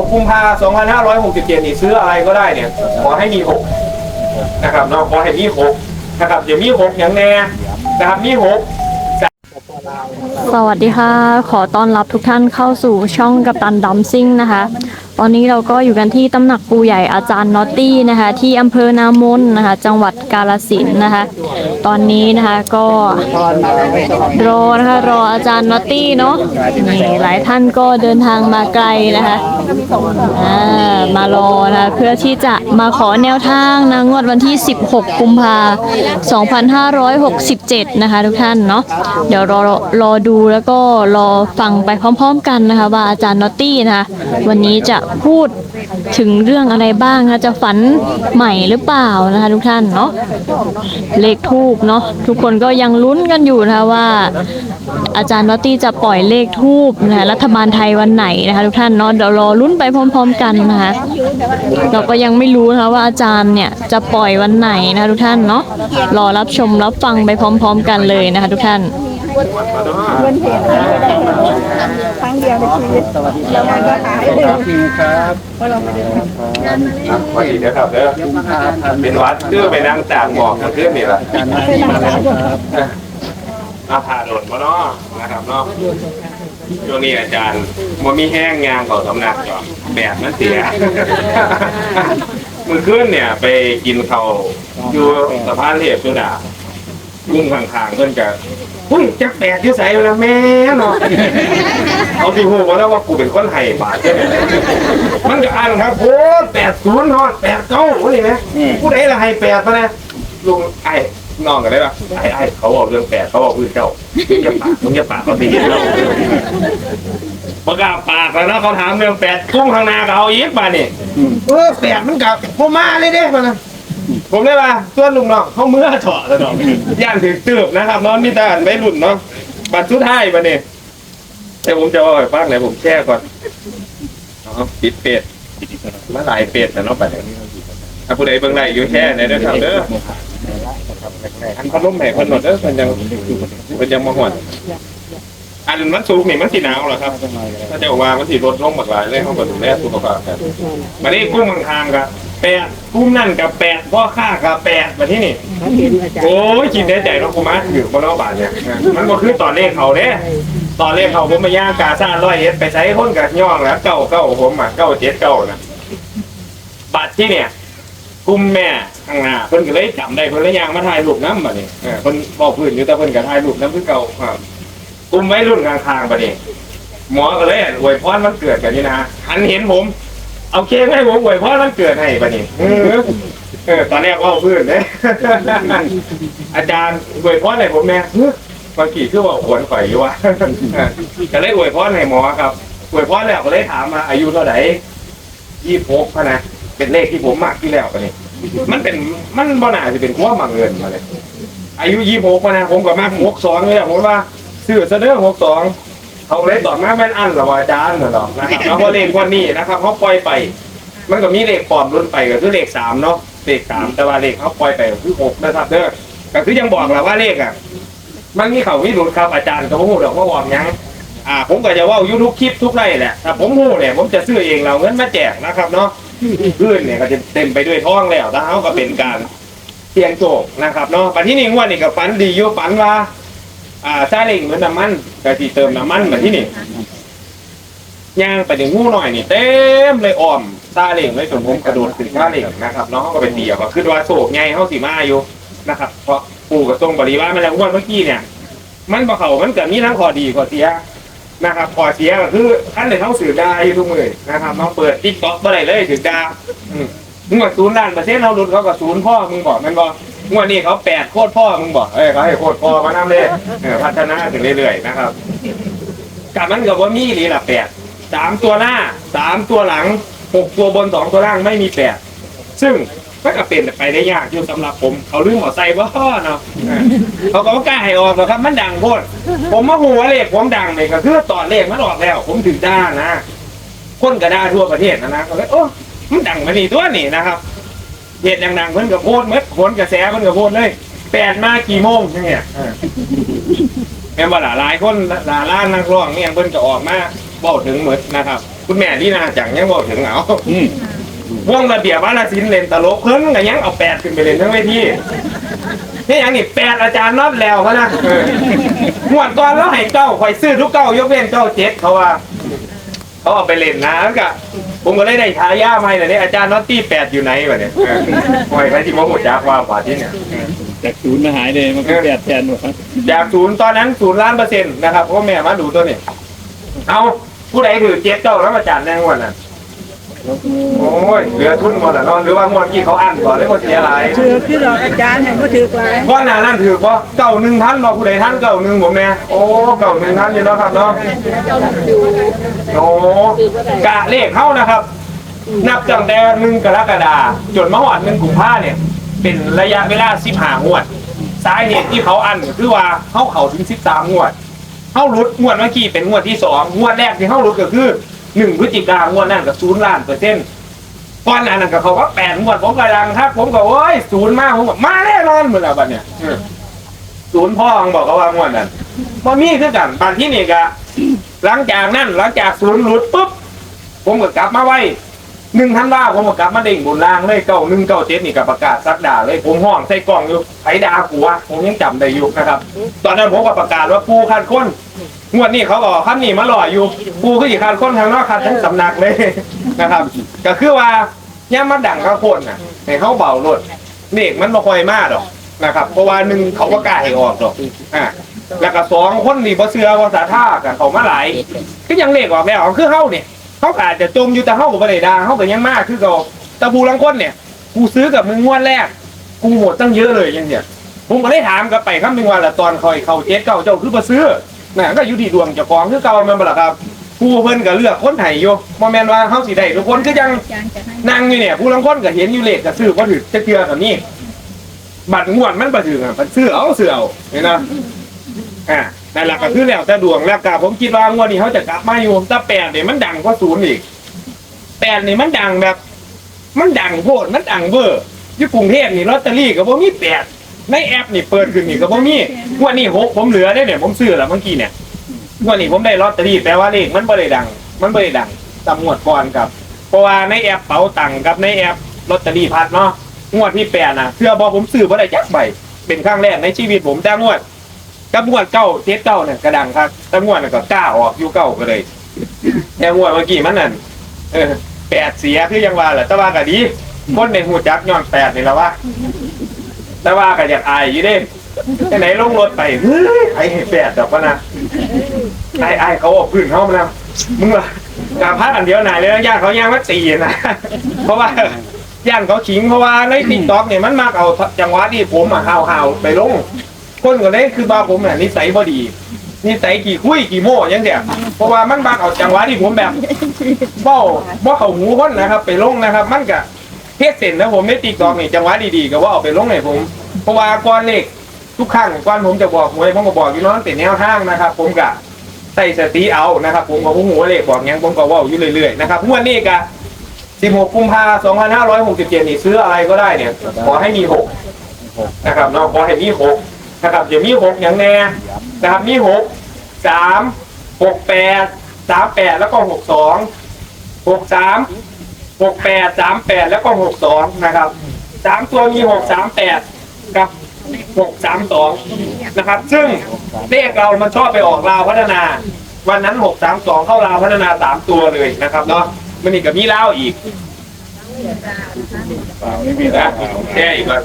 6กุมภา2567นี่ซื้ออะไรก็ได้เนี่ย ขอให้มี 6 นะครับเนาะขอให้มี 6 นะครับอย่ามี 6 อย่างแน่นะครับมี 6สวัสดีค่ะ ขอต้อนรับทุกท่านเข้าสู่ช่องกัปตันดัมซิ่งนะคะ ตอนนี้เราก็อยู่กันที่ตำหนักปูใหญ่อาจารย์นอตตี้นะคะ ที่อำเภอนามนนะคะ จังหวัดกาลสินนะคะ ตอนนี้นะคะก็รอนะคะรออาจารย์นอตตี้เนาะนี่หลายท่านก็เดินทางมาไกลนะคะมารอนะคะเพื่อที่จะมาขอแนวทางนะงวดวันที่ 16 กุมภา2567 นะคะ ทุกท่านเนาะเดี๋ยวรอรอดูแล้วก็รอฟังไปพร้อม ๆ กันนะคะ ว่าอาจารย์นอตตี้นะคะ วันนี้จะพูดถึงเรื่องอะไรบ้างนะคะจะฝันใหม่หรือเปล่านะคะทุกท่านเนาะเลขทูบเนาะทุกคนก็ยังลุ้นกันอยู่นะคะว่า อาจารย์นอตตี้จะปล่อยเลขทูบนะคะรัฐบาลไทยวันไหนนะคะทุกท่านเนาะเดี๋ยวรอลุ้นไปพร้อม ๆ กันนะคะเราก็ยังไม่รู้นะคะว่าอาจารย์เนี่ยจะปล่อยวันไหนนะคะทุกท่านเนาะรอรับชมรับฟังไปพร้อม ๆ กันเลยนะคะทุกท่านเงินเห็น ครั้งเดียวในชีวิตแล้วมันก็หายไปครับพี่ครับเพราะเราไม่ได้ทำอะพอดีเดี๋ยวครับเด้อเป็นวัดคือไปนั่งตากหมอกกันขึ้นนี่แหละการมาที่มาแล้วครับอาผ่าโดดมาเนาะนะครับเนาะช่วงนี้อาจารย์มันมีแห้งยางก่อนสำนักก่อนแบบนั้นเสียมือขึ้นเนี่ย ไปกินเขาวอยู่สะพานเรียบสุดาลุงข้างๆเพิ่นกับหุ้ยจักแปดอยุ่ใส่แล้วแม่เนาะ เอาที่หูมาแล้วว่ากูเป็นคนไห้บาทใช่ไหมมันก็อ่านครับโอ้แปดศูนย์นอนแปดเก้าโอ้ยไหมผู้ใดละไห้แปดมาเนี่ยลุงไอ้น้องกันได้ปะไอ้ไอ้เขาบอกเรื่องแปดเขาบอกพื้นเก้ามึงจะปากมึงจะปากเขาตีเราประกาศปากแล้วนะเขาถามเรื่องแปดกุ้งข้างหน้าก็เอาอีกมาเนี่ยเออแปดมันกับผมมาเลยเด้มานะผมได้ป่ะส่วนลุงน้องเขาเมื่อเถาะแล้วเนาะย่านถือตืบนะครับนอนมีแต่อันไม่หลุดเนาะบัตรสุดท้ายมาเนี่ย แต่ผมจะเอาไปฟังไหนผมแช่ก่อนอ๋อปิดเป็ดมาหลายเป็ดแต่เนาะไปไหนถ้าผู้ใดเบิ่งได้อยู่แช่ไหนเด้อครับเด้ออันพัดลมแห่คนหมดเด้อเพิ่นยังเพิ่นยังมาหวนอันมันสูงนี่มันสิหนาวเหรอครับ ถ้าจะว่ามันสิลดลงหมดหลายเลยเขาก็ดูแลสุขภาพกันมานี่กุ้งข้างๆกับแปดกุ้งนั่นกับแปดพ่อข้ากับแปดมาที่นี่โอ้ยกินได้ใจเนาะกูมาอยู่บนนอกบ้านเนี่ยมันก็คือตอนเลขเขาเด้ ตอนเลขเขาผมมาย่างกาซ่าร้อยเอ็ดไปใช้คนกับย่องแล้วเก้าเก้าผมอะเก้าเจ็ดเก้านะบัตรที่เนี่ยกุมแม่ข้างหน้าเพิ่นก็เลยจำได้เพิ่นเลยย่างมาถ่ายรูปน้ำบัดนี้เออเพิ่นบอกพื้นอยู่แต่เพิ่นก็ถ่ายรูปน้ำคือเก่าครับกุมไว้รุ่นกลางๆบัดนี้หมอก็เลยอวยพรวันเกิดกันนี่นะหันเห็นผม เอาเค้กให้ผมอวยพรวันเกิดให้บัดนี้เออเออตอนแรกว่าพื้นเด้อาจารย์อวยพรให้ผมแม่ เฮ้ยบางทีคือว่าขวนข่อยอยู่วะ ก็เลยอวยพรให้หมอครับอวยพรแล้วก็เลยถามมาอายุเท่าไหร่ยี่หกนะเป็นเลขที่ผมมากที่แล้วกันนี่มันเป็นมันบ่น่าจะเป็นความบังเอิญมาเลย อายุยี่หกนะผมก็มากหกสองเลยอะผมว่าซื้อเสนอหกสองเขาเลยตอบมาแม่นอันหรอวะอาจารย์หรอนะครับแล้วพอเลขวันนี้นะครับเขาปล่อยไป มันก็มีเลขปลอมรุ่นไปก็คือเลขสามเนาะเลขสามแต่ว่าเลขเขาปล่อยไปก็คือหกนะครับเด้อก็คือยังบอกแหละว่าเลขอะ มันมีเขาวิรุธครับอาจารย์ก็บ่ฮู้ดอกว่าบอกหยังอ่า ผมก็จะเว่าอยู่ทุกคลิปทุกไร่แหละถ้าผมฮู้เนี่ยผมจะซื้อเองเราเงินมาแจกนะครับเนาะพื้นเนี่ยก็จะเต็มไปด้วยท้องแล้วแล้วเขาก็เป็นการเสี่ยงโชคนะครับเนาะปัจที่นี่งวดนี่ก็ฝันดีอยู่ฝันว่าอ่าซาเล้งเหมือนน้ำมันก็สิเติมน้ำมันมาที่นี่ย่างไปถึงงูหน่อยนี่เต็มเลยอ้อมซาเล้งเลยจนผมกระโดดขึ้นซาเล้งนะครับเนาะเขาก็ไปตีเอาก็คือว่าโศกไงเขาสีมาอยู่นะครับ เพราะ ปู่กับทรงบริวารมาแล้วงวดเมื่อกี้เนี่ย มันบ่เขามันเกิดมีทั้งข้อดีข้อเสียนะครับข้อเสียก็คือท่านเลยเข้าสื่อได้ทุกมือนะครับน้องเปิดติ๊กต็อกเมื่อไรเลยถึงดาอืมมึงว่าศูนย์ล้านเปอร์เซ็นต์เราดุดเขาก็ศูนย์พ่อมึงบอกมันบอกงวดนี้เขาแปดโคตรพ่อมึงบอกเอ้ยเขาให้โคตรพ่อมานั่เลยเออพัฒนาถึงเรื่อยๆนะครับกับมันกับว่ามีหรือละแปดสามตัวหน้าสามตัวหลังหกตัวบนสองตัวล่างไม่มีแปดซึ่ง มันก็เป็นไปได้ยากอยู่สำหรับผม เขาลืมหัวใส่ว่าเนาะเขาก็บ่กล้าให้ออกหรอกครับ มันดังโพดผมมาหัวเลขผมดังเลยก็คือตอนเลขมันออกแล้ว ผมถึงด้านะ คนก็ด่าทั่วประเทศนะนะก็เลยโอ้มันดังมานี่ตัวนี่นะครับเหตุดังๆเพิ่นก็โพดเมื่อผลกระแสเพิ่นก็โพดเลยแปดมากี่โมงเนี่ยแม่นว่าหลายคนหลายล้านนักร้องเนี่ยเพิ่นก็ออกมาบ้าถึงหมดนะครับ คุณแม่ที่นาจังยังบอกถึงเอาอื วงระเบียบวาลศิลป์เล่นตลกเพิ่นก็ยังเอาแปดขึ้นไปเล่นทั้งเวทีนี่ยังนี่แปดอาจารย์น็อตแล้วเขานะเออหวดก่อนแล้วให้เก้าข่อยซื้อทุกเก้ายกเว้นเก้าเจ็ดเขาว่าเขาเอาไปเล่นนะแล้วก็ผมก็เลยได้ฉายาใหม่เลยเนี่ยอาจารย์น็อตตี้แปดอยู่ไหนวะเนี่ยเออโอ้ยใครที่มาหัวจักว่าป่าที่เนี่ย จากศูนย์มาหายเลยมันก็แปดแทนหมดครับจากศูนย์ตอนนั้นศูนย์ล้านเปอร์เซ็นต์นะครับเพราะว่าแม่มาดูตัวนี้ เอาผู้ใดถือเจ็ดเก้าแล้วมาจานแน่งวันน่ะ โอ้ยเหลือทุนหมดแล้วเนอนหรือว่างวดกี้เขาอั้นก่อนเลยหมดเสียหลายถือคือดอกอาจารย์เนี่ยก็ถือหลายก้อนหนานั่นถือว่าเก้าหนึ่งท่านเราผู้ใดท่านเก้าหนึ่งผมเนี่ยโอ้เก้าหนึ่งท่านอยู่เนาะครับเนาะโอ้กะเลขเข้านะครับ นับตั้งแต่หนึ่งกรกฎาคมจนมาหอดหนึ่งกุมภาเนี่ย เป็นระยะเวลาสิบห้างวดสาเหตุที่เขาอันก็คือว่าเขาเขาถึงสิบสามงวดเขารุดงวดเมื่อกี้เป็นงวดที่สองงวดแรกที่เขารุดก็คือ หนึ่งพฤศจิกางวดนั่นกับศูนย์ล้านเปอร์เซ็นต์ก้อนหนนั้นกับเขาว่าแปดงวดผมกำลังครับผมก็โอ้ยศูนย์มากผมบอกมาแน่นอนเหมือนแบบเนี่ยศูนย์พ่อของบอกเขาว่างวดนั้นพอมีคือกันบางที่นี่ก็หลังจากนั้นหลังจากศูนย์รุดปุ๊บผมก็กลับมาไว้หนึ่งท่านว่าผมก็กลับมาเด้งบนล่างเลยเก้าหนึ่งเก้าเจ็ดนี่กับประกาศซักด่าเลย ผมห้องใส่กล่องอยู่ไผดาหัวผมยังจำได้อยู่นะครับ ตอนนั้นผมก็ประกาศว่าปูคันค้น งวดนี้เขาบอกคันนี้มาหล่ออยู่ปูก็อีกคันคนทางนอกคันทั้งสำนักเลยนะครับ ก็คือว่าย่ามาดังข้าคนน่ะให้เขาเบารถเด็กมันมาคอยมากหรอกนะครับ เพราะว่าหนึ่งเขาก็กล้าให้ออกหรอกอ่าแล้วก็สองคนนี่บ่เสือภาษาท่ากับเขามาหลายก็ยังเลขออกแล้วคือเฮาเนี่ยเขาอาจจะจมอยู่แต่เขากับประเดดาเขาก็ยังมากคือเขาตะบูลังคนเนี่ยกูซื้อกับมึงงวดแรก กูหมดตั้งเยอะเลยยังเนี่ยผมก็ได้ถามกับไปคำหนึ่งวันละตอนคอยเขาเจ็ดเก่าเจ้าคือมาซื้อ น่ะก็อยู่ที่ดวงเจ้าของคือเก่าแมันบ่ล่ะครับกูเพิ่นก็เลือกคนไทยอยู่บ่แม่นว่าเฮาสิได้ทุกคนคือยังอาจารย์จะให้นั่งอยู่เนี่ยผู้ลังคนก็เห็นอยู่เลขก็ซื้อบ่ถือจะเทื่อแบบนี้บัตรงวดมันบ่ถึงอะมันซื้อเอาซื้อเอาเห็นนะอ่านั่นแหละก็คือแล้วแต่ดวงแล้วก็ผมคิดว่างวดนี้เขาจะกลับมาอยู่แต่แปดเนี่ยมันดังกว่าศูนย์อีกแปดนี่มันดังแบบ มันดังโพดมันดังเบอร์ที่กรุงเทพนี่ลอตเตอรี่ก็บ่มีแปด ในแอปนี่เปิดขึ้นนี่ก็บ่มีงวันนี้หกผมเหลือได้เนี่ยผมซื้อแล้วเมื่อกี้เนี่ยงวันนี้ผมได้ลอตเตอรี่แปลว่าเลขมันบ่ได้ดัง มันบ่ได้ดังตามงวดก่อนครับ เพราะว่าในแอปเป๋าตังค์กับในแอปลอตเตอรี่พัดเนาะงวดที่แปดนะเสื้อบอกผมซื้อบ่ได้จักใบเป็นครั้งแรกในชีวิตผมแต่งวดกับงวดเก้าเจ็ดเก้าเนี่ยกระดังครับแต่งวดน่ะก็กล้าออกอยู่เก้าก็เลยแต่งวดเมื่อกี้มันนั่นเออแปดเสียคือยังว่าแหละแต่ว่าก็ดีคนในหูจักย้อนแปดนี่แหละว่า แต่ว่าก็อยากอายอยู่เด้ไปไหนลงรถไปเฮ้ยไอ้แปดดอกวะนะไอ้ไอ้เขาเอาพื้นเขามาแล้วมึงล่ะกาพัดอันเดียวไหนเลยย่านเขาย่างมาตีนะเพราะว่าย่านเขาขิงเพราะว่าในติ๊กต็อกเนี่ยมันมากเอาจังหวะที่ผมอะห่าวห่าวๆไปลงคนก็เลยคือว่าผมเนี่ยนิสัยบ่ดีนิสัยกี่คุยกี่โม่ยังเดียเพราะว่ามันบางเอาจังหวะที่ผมแบบเบ้าบ่เขาหูคนนะครับ ไปลงนะครับ มันก็ เฮ็ดเส้นนะผมในติ๊กอกนี่จังหวะดีๆก็ว่าเอาไปลงให้ผมเพราะว่าก่อนเหลขทุกครั้งก่อนผมจะบอกหวยผมก็บอกอยู่เนาะมันเป็นแนวทางนะครับ ผมก็ใส่สติเอานะครับ ผมก็บ่ฮู้ว่าเลขบอกหยังผมก็เว้าอยู่เรื่อยๆนะครับงวดนี้ก็16กุมภาพันธ์2567นี่ซื้ออะไรก็ได้เนี่ยขอให้มีหก นะครับเนาะขอให้มีหกนะครับเดี๋ยวมีหกอย่างแน่นะครับมีหกสามหกแปดสามแปดแล้วก็หกสองหกสาม หกแปดสามแปดแล้วก็หกสองนะครับสามตัวมีหกสามแปดกับหกสามสองนะครับ ซึ่งเลขเรามันชอบไปออกลาวพัฒนา วันนั้นหกสามสองเข้าลาวพัฒนาสามตัวเลยนะครับเนาะมันอีกกับมีลาวอีกไม่มีนะแค่อีกแล้ว